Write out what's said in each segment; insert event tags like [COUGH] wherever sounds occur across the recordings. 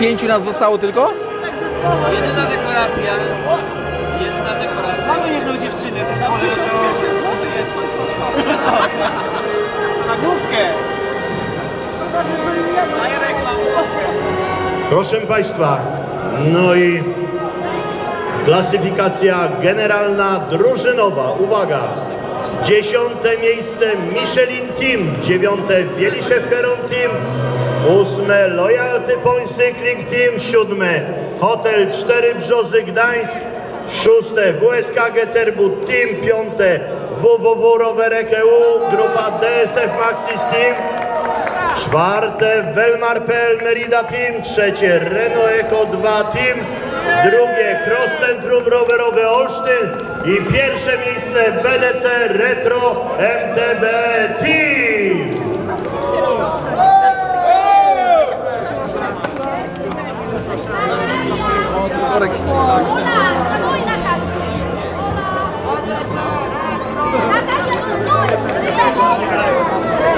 Pięciu nas zostało tylko? Jedyna dekoracja. Jedyna dekoracja. Mamy jedną dziewczynę ze zespołem. 1500 zł jest. [LAUGHS] To na główkę. Daję reklamę. Proszę Państwa, no i klasyfikacja generalna drużynowa. Uwaga! Dziesiąte miejsce Michelin Team, dziewiąte Wieliszew Heron Team, ósme Loyalty Point Cycling Team, siódme Hotel Cztery Brzozy Gdańsk, szóste WSK Geterbut Team, piąte. WWW Rowerek EU, grupa DSF Maxis Team, Czwarte Velmar.pl Merida Team, trzecie Renault Eco 2 Team, drugie Cross Centrum Rowerowe Olsztyn. I pierwsze miejsce BDC Retro MTB Team. Ola, dawaj Natalia.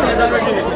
Natalia,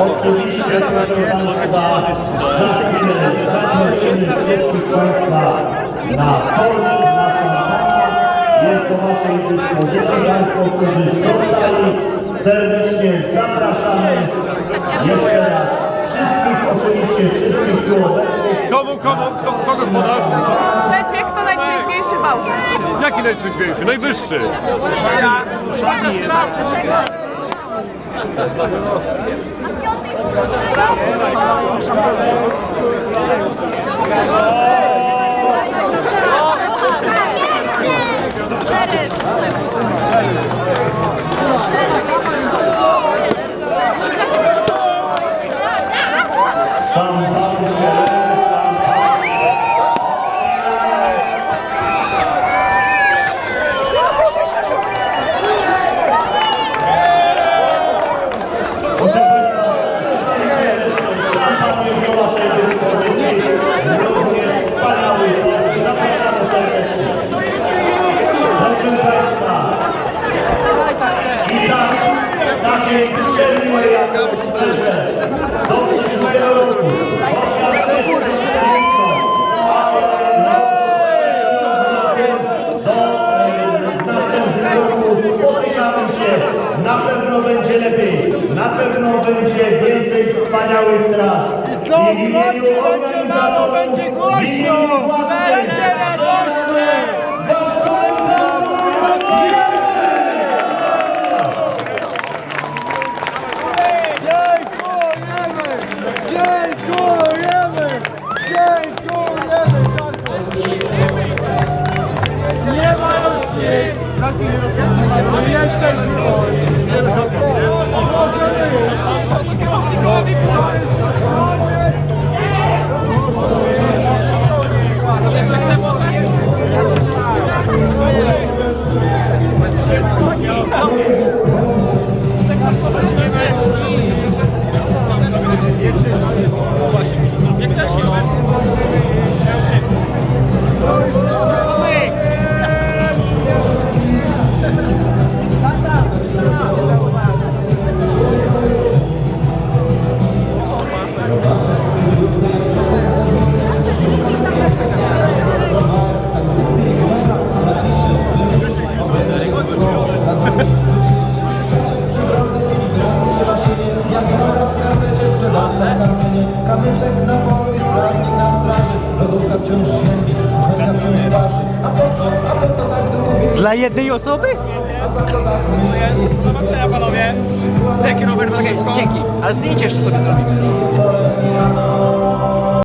Oczywiście proszę Państwa, zaprosimy wszystkich Państwa na forum, na. Jest do Waszej dyspozycji Państwo, którzy zostali. Serdecznie zapraszamy jeszcze raz wszystkich, oczywiście wszystkich tu obecnych. Komu, komu, kto, kto gospodarz? Trzecie, kto najtrzeźwiejszy bałtyk? Jaki najtrzeźwiejszy? Najwyższy. Szampan, Proszę Państwa, szampan jest do Waszej dyspozycji. Również wspaniały. Zapraszamy serdecznie. Proszę Państwa, i tak w takiej przyjemnej atmosferze do przyszłego roku, chociaż też krótko, w następnym roku spotykamy się, na pewno będzie lepiej, na pewno będzie więcej wspaniałych tras. I znowu w będzie mało, będzie głośno, będzie radośnie. Kamyczek na polu i strażnik na straży Lodówka wciąż ziemi, kuchenka wciąż parzy A po co, a po co tak długie? Dla jednej osoby? A za co tak myślisz? Zobaczenia panowie. Dzięki Robert, Czekaj, dzięki, ale zdjęcie jeszcze sobie zrobimy.